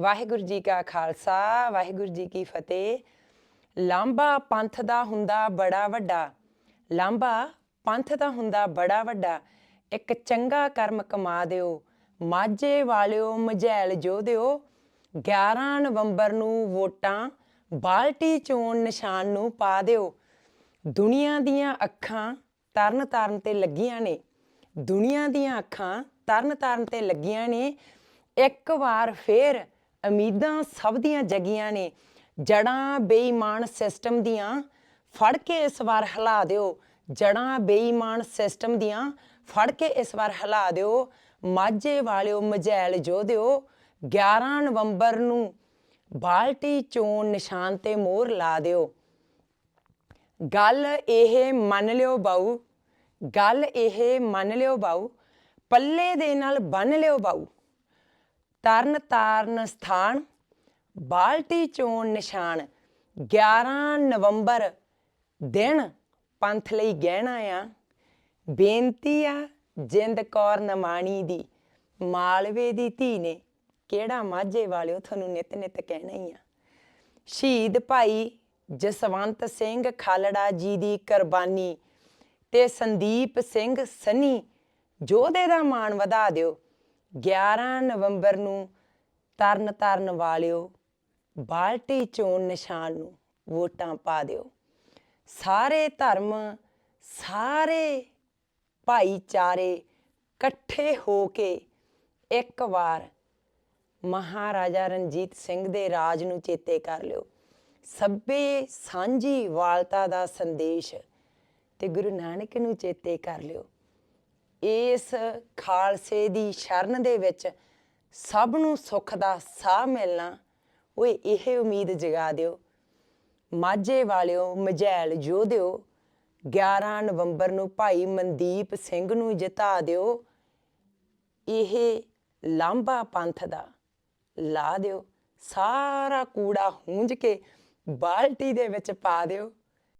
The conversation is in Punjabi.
ਵਾਹਿਗੁਰੂ ਜੀ ਕਾ ਖਾਲਸਾ, ਵਾਹਿਗੁਰੂ ਜੀ ਕੀ ਫਤਿਹ। ਲਾਂਬਾ ਪੰਥ ਦਾ ਹੁੰਦਾ ਬੜਾ ਵੱਡਾ। ਲਾਂਬਾ ਪੰਥ ਦਾ ਹੁੰਦਾ ਬੜਾ ਵੱਡਾ। ਇੱਕ ਚੰਗਾ ਕਰਮ ਕਮਾ ਦਿਓ। ਮਾਝੇ ਵਾਲਿਓ ਮਝੈਲ ਜੋ ਦਿਓ। 11 ਨਵੰਬਰ ਨੂੰ ਵੋਟਾਂ, ਬਾਲਟੀ ਚੋਣ ਨਿਸ਼ਾਨ ਨੂੰ ਪਾ ਦਿਓ। ਦੁਨੀਆ ਦੀਆਂ ਅੱਖਾਂ ਤਰਨ ਤਾਰਨ ਤੇ ਲੱਗੀਆਂ ਨੇ। ਦੁਨੀਆ ਦੀਆਂ ਅੱਖਾਂ ਤਰਨ ਤਾਰਨ ਤੇ ਲੱਗੀਆਂ ਨੇ। ਇੱਕ ਵਾਰ ਫੇਰ ਉਮੀਦਾਂ ਸਭ ਦੀਆਂ ਜਗੀਆਂ ਨੇ। ਜੜਾਂ ਬੇਈਮਾਨ ਸਿਸਟਮ ਦੀਆਂ ਫੜ ਕੇ ਇਸ ਵਾਰ ਹਿਲਾ ਦਿਓ। ਜੜਾਂ ਬੇਈਮਾਨ ਸਿਸਟਮ ਦੀਆਂ ਫੜ ਕੇ ਇਸ ਵਾਰ ਹਿਲਾ ਦਿਓ। ਮਾਝੇ ਵਾਲਿਓ ਮਝੈਲ ਜੋ ਦਿਓ। 11 ਨਵੰਬਰ ਨੂੰ ਬਾਲਟੀ ਚੋਣ ਨਿਸ਼ਾਨ ਤੇ ਮੋਹਰ ਲਾ ਦਿਓ। ਗੱਲ ਇਹ ਮੰਨ ਲਿਓ ਬਾਊ। ਗੱਲ ਇਹ ਮੰਨ ਲਿਓ ਬਾਊ। ਪੱਲੇ ਦੇ ਨਾਲ ਬੰਨ ਲਿਓ ਬਾਊ। ਤਰਨ ਤਾਰਨ ਸਥਾਨ, ਬਾਲਟੀ ਚੋਣ ਨਿਸ਼ਾਨ 11 ਨਵੰਬਰ ਦਿਨ ਪੰਥ ਲਈ ਗਹਿਣਾ ਆ। ਬੇਨਤੀ ਆ ਜਿੰਦ ਕੌਰ ਨਮਾਣੀ ਦੀ, ਮਾਲਵੇ ਦੀ ਧੀ ਨੇ, ਕਿਹੜਾ ਮਾਝੇ ਵਾਲਿਓ ਤੁਹਾਨੂੰ ਨਿਤ ਨਿਤ ਕਹਿਣਾ ਹੀ ਆ। ਸ਼ਹੀਦ ਭਾਈ ਜਸਵੰਤ ਸਿੰਘ ਖਾਲੜਾ ਜੀ ਦੀ ਕੁਰਬਾਨੀ ਤੇ ਸੰਦੀਪ ਸਿੰਘ ਸਨੀ ਜੋਧੇ ਦਾ ਮਾਣ ਵਧਾ ਦਿਓ। 11 ਨਵੰਬਰ ਨੂੰ ਤਰਨ ਤਰਨ ਵਾਲਿਓ, ਬਾਲਟੀ ਚੋਣ ਨਿਸ਼ਾਨ ਨੂੰ ਵੋਟਾਂ ਪਾ ਦਿਓ। ਸਾਰੇ ਧਰਮ, ਸਾਰੇ ਭਾਈਚਾਰੇ ਇਕੱਠੇ ਹੋ ਕੇ ਇੱਕ ਵਾਰ ਮਹਾਰਾਜਾ ਰਣਜੀਤ ਸਿੰਘ ਦੇ ਰਾਜ ਨੂੰ ਚੇਤੇ ਕਰ ਲਿਓ। ਸਭੇ ਸਾਂਝੀ ਵਾਲਤਾ ਦਾ ਸੰਦੇਸ਼ ਤੇ ਗੁਰੂ ਨਾਨਕ ਨੂੰ ਚੇਤੇ ਕਰ ਲਿਓ। ਇਸ ਖਾਲਸੇ ਦੀ ਸ਼ਰਨ ਦੇ ਵਿੱਚ ਸਭ ਨੂੰ ਸੁੱਖ ਦਾ ਸਾਹ ਮਿਲਣਾ, ਓਏ ਇਹ ਉਮੀਦ ਜਗਾ ਦਿਓ। ਮਾਝੇ ਵਾਲਿਓ, ਮਝੈਲ ਜੋਧਿਓ 11 ਨਵੰਬਰ ਨੂੰ ਭਾਈ ਮਨਦੀਪ ਸਿੰਘ ਨੂੰ ਜਿਤਾ ਦਿਓ। ਇਹ ਲਾਂਬਾ ਪੰਥ ਦਾ ਲਾ ਦਿਓ। ਸਾਰਾ ਕੂੜਾ ਹੂੰਝ ਕੇ ਬਾਲਟੀ ਦੇ ਵਿੱਚ ਪਾ ਦਿਓ।